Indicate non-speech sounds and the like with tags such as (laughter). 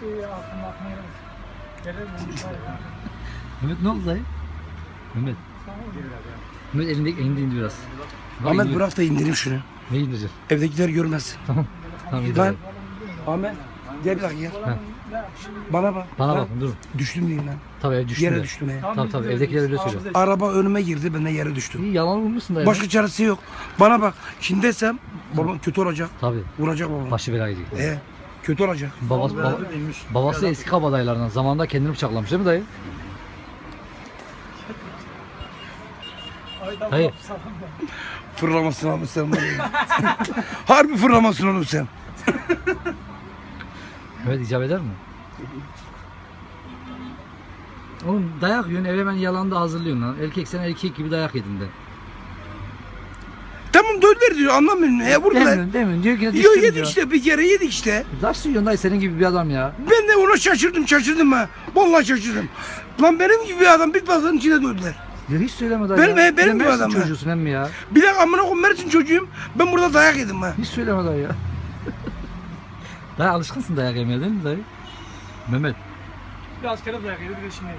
şey aklım aklıma gelir? Mehmet ne oldu dayı? Mehmet. Mehmet elinde, elinde indi biraz. Bak Ahmet indi. bırak da indireyim şunu. Ne indireceğim? Evdekiler görmez. Tamam indir. Lan Ahmet gel bir dakika gel. Ha. Bana bak. Bana Ben bakın dur. Düştüm diyeyim ben. Tabii ev düştü. Yere de. düştüm ya. Tabii tabii evdekiler öyle söylüyor. Araba önüme girdi ben de yere düştüm. İyi yalan vurmuşsun dayı. Başka çaresi yok. Bana bak. Şimdi desem babam kötü olacak. Tabii. Vuracak babam. Başı belaya girecek. Kötü olacak. Babası, baba, babası eski kabadayılardan. Zamanında kendini bıçaklamış değil mi dayı? Hayır. Fırlamasın abi sen. (laughs) Harbi fırlamasın oğlum sen. Evet icap eder mi? Oğlum dayak yiyorsun eve hemen yalan da hazırlıyorsun lan. Erkek sen erkek gibi dayak yedin de. Tamam döndür diyor anlamıyorum. E vurdular. Demiyorsun demiyorsun. Diyor ki Yo düştüm yedik diyor. işte bir kere yedik işte. Nasıl yiyorsun dayı senin gibi bir adam ya. Ben de ona şaşırdım şaşırdım ha. Vallahi şaşırdım. Lan benim gibi bir adam bir pazarın içine döndüler. Ya hiç söyleme dayı Benim- ya. benim Bir de gibi Mersin adam ya. çocuğusun hem mi ya? Bir de amına koyayım Mersin çocuğuyum. Ben burada dayak yedim ha. Hiç söyleme dayı ya. dayı alışkınsın dayak yemeye değil mi dayı? Mehmet. Bir askere dayak yedi bir de şimdi.